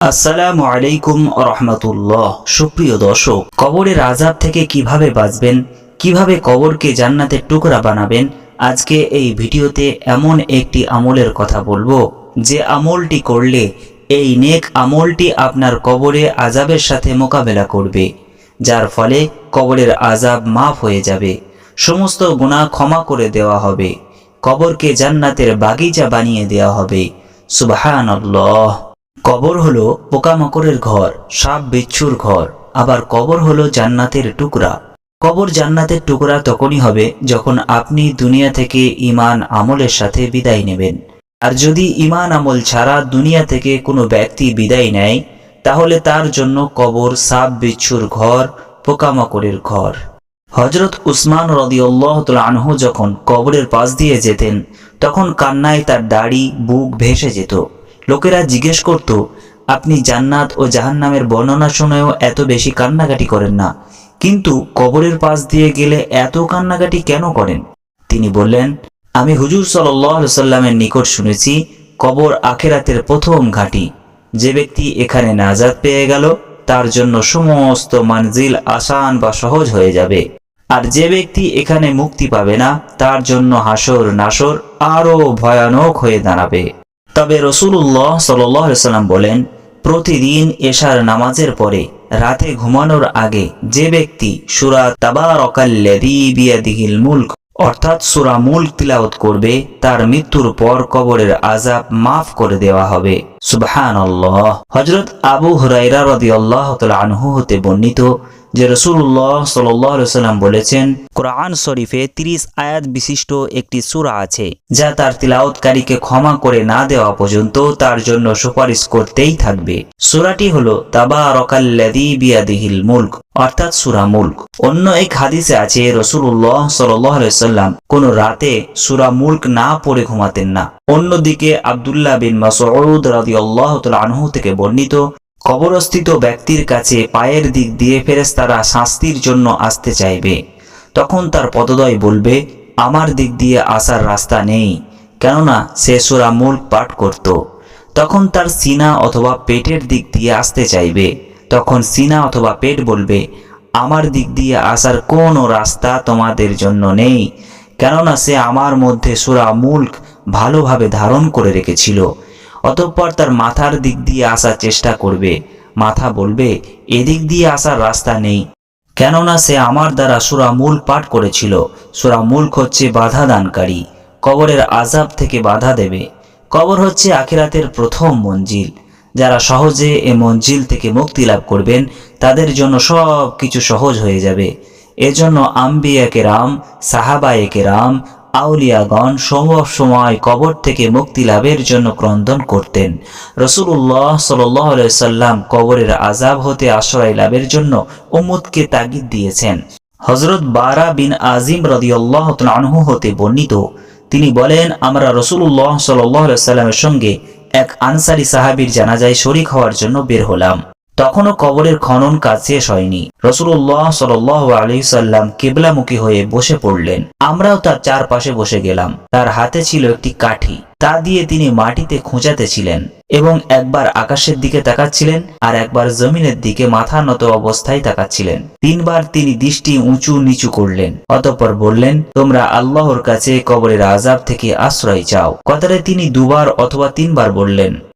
আসসালামু আলাইকুম রহমতুল্লাহ। সুপ্রিয় দর্শক, কবরের আজাব থেকে কীভাবে বাঁচবেন, কীভাবে কবরকে জান্নাতের টুকরা বানাবেন, আজকে এই ভিডিওতে এমন একটি আমলের কথা বলব। যে আমলটি করলে এই নেক আমলটি আপনার কবরে আজাবের সাথে মোকাবেলা করবে, যার ফলে কবরের আজাব মাফ হয়ে যাবে, সমস্ত গুনাহ ক্ষমা করে দেওয়া হবে, কবরকে জান্নাতের বাগিচা বানিয়ে দেওয়া হবে। সুবহানাল্লাহ। কবর হলো পোকামাকড়ের ঘর, সাপ বিচ্ছুর ঘর, আবার কবর হলো জান্নাতের টুকরা। কবর জান্নাতের টুকরা তখনই হবে যখন আপনি দুনিয়া থেকে ইমান আমলের সাথে বিদায় নেবেন। আর যদি ইমান আমল ছাড়া দুনিয়া থেকে কোনো ব্যক্তি বিদায় নেয়, তাহলে তার জন্য কবর, সাপ বিচ্ছুর ঘর, পোকামাকড়ের ঘর। হজরত উসমান আনহু যখন কবরের পাশ দিয়ে যেতেন, তখন কান্নায় তার দাড়ি, বুক ভেসে যেত। লোকেরা জিজ্ঞেস করত, আপনি জান্নাত ও জাহান্নামের বর্ণনা শুনেও এত বেশি কান্নাকাটি করেন না। কিন্তু কবরের পাশ দিয়ে গেলে এত কান্নাকাটি কেন করেন? তিনি বললেন, আমি হুজুর সাল্লামের নিকট শুনেছি, কবর আখেরাতের প্রথম ঘাঁটি। যে ব্যক্তি এখানে নাজাদ পেয়ে গেল, তার জন্য সমস্ত মানজিল আসান বা সহজ হয়ে যাবে। আর যে ব্যক্তি এখানে মুক্তি পাবে না, তার জন্য হাসর নাসর আরও ভয়ানক হয়ে দাঁড়াবে। তবে রসুল্লাহ সাল্লাম বলেন, প্রতিদিন এশার নামাজের পরে রাতে ঘুমানোর আগে যে ব্যক্তি সুরা বিয়াদিহিল মুলক, অর্থাৎ সুরা মুলক তিলাওয়াত করবে, তার মৃত্যুর পর কবরের আজাব মাফ করে দেওয়া হবে। সুবহানাল্লাহ। হযরত আবু হুরায়রা রাদিয়াল্লাহু তাআলা আনহু হতে বর্ণিত যে রসুল্লাহ সাল্লাম বলেছেন, কোরআন শরীফে 30 আয়াত বিশিষ্ট একটি সুরা আছে, যা তার তিলাওতকারীকে ক্ষমা করে না দেওয়া পর্যন্ত তার জন্য সুপারিশ করতেই থাকবে। সূরাটি হলো তাবারাকাল্লাযী বিয়াদিহিল মুলক, অর্থাৎ সুরা মুলক। অন্য এক হাদিসে আছে রসুল্লাহ সাল্লাম কোন রাতে সুরা মুলক না পড়ে ঘুমাতেন না। অন্যদিকে আব্দুল্লাহ বিন মাসউদ রাদিয়াল্লাহু তাআলা আনহু থেকে বর্ণিত কবরস্থিত ব্যক্তির কাছে পায়ের দিক দিয়ে ফেরেস্তারা শাস্তির জন্য আসতে চাইবে। তখন তার পদদয় বলবে, আমার দিক দিয়ে আসার রাস্তা নেই, কেননা সে সুরা মুল্ক পাঠ করত। তখন তার সিনা অথবা পেটের দিক দিয়ে আসতে চাইবে। তখন সিনা অথবা পেট বলবে, আমার দিক দিয়ে আসার কোনো রাস্তা তোমাদের জন্য নেই, কেননা সে আমার মধ্যে সুরা মুল্ক ভালোভাবে ধারণ করে রেখেছিল। অতঃপর তার মাথার দিক দিয়ে আসার চেষ্টা করবে। মাথা বলবে, এদিক দিয়ে আসার রাস্তা নেই। কেননা সে আমার দ্বারা সুরা মূল পাঠ করেছিল। সুরা মুল্ক হচ্ছে বাধা দানকারী। কবরের আজাব থেকে বাধা দেবে। কবর হচ্ছে আখিরাতের প্রথম মঞ্জিল। যারা সহজে এ মঞ্জিল থেকে মুক্তি লাভ করবেন, তাদের জন্য সব কিছু সহজ হয়ে যাবে। এজন্য আম্বিয়াকে রাম সাহাবায়েকে রাম আউলিয়াগণ সম্ভব সময় কবর থেকে মুক্তি লাভের জন্য ক্রন্দন করতেন। রসুল্লাহ সাল্লাম কবরের আজাব হতে আশ্রয় লাভের জন্য উম্মুদকে তাগিদ দিয়েছেন। হজরত বারা বিন আজিম রদিউল্লাহ আনহু হতে বর্ণিত, তিনি বলেন, আমরা রসুল্লাহ সাল্লামের সঙ্গে এক আনসারি সাহাবির জানাজায় শরিক হওয়ার জন্য বের হলাম। তখনও কবরের খনন কাজ শেষ হয়নি। রসুল্লাহ সাল আলী সাল্লাম কেবলামুখী হয়ে বসে পড়লেন। আমরাও তার চারপাশে বসে গেলাম। তার হাতে ছিল একটি কাঠি। তা দিয়ে তিনি মাটিতে খোঁচাতে ছিলেন এবং একবার আকাশের দিকে তাকাচ্ছিলেন আর একবার জমিনের দিকে মাথা নত অবস্থায় তাকাচ্ছিলেন। তিনবার তিনি দৃষ্টি উঁচু নিচু করলেন। অতঃপর বললেন, তোমরা আল্লাহর কাছে কবরের আজাব থেকে আশ্রয় চাও। কথারে তিনি দুবার অথবা তিনবার বললেন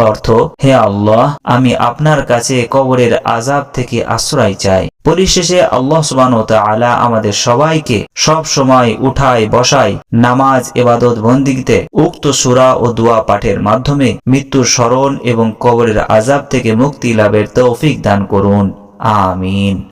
অর্থ, হে আল্লাহ, আমি আপনার কাছে কবরের আজাব থেকে আশ্রয় চাই। পরিশেষে আল্লাহ সুবান আলা আমাদের সবাইকে সব সময় উঠায় বসায় নামাজ এবাদত বন্দিগিতে উক্ত সুরা ও দোয়া পাঠের মাধ্যমে মৃত্যুর স্মরণ এবং কবরের আজাব থেকে মুক্তি লাভের তৌফিক দান করুন। আমিন।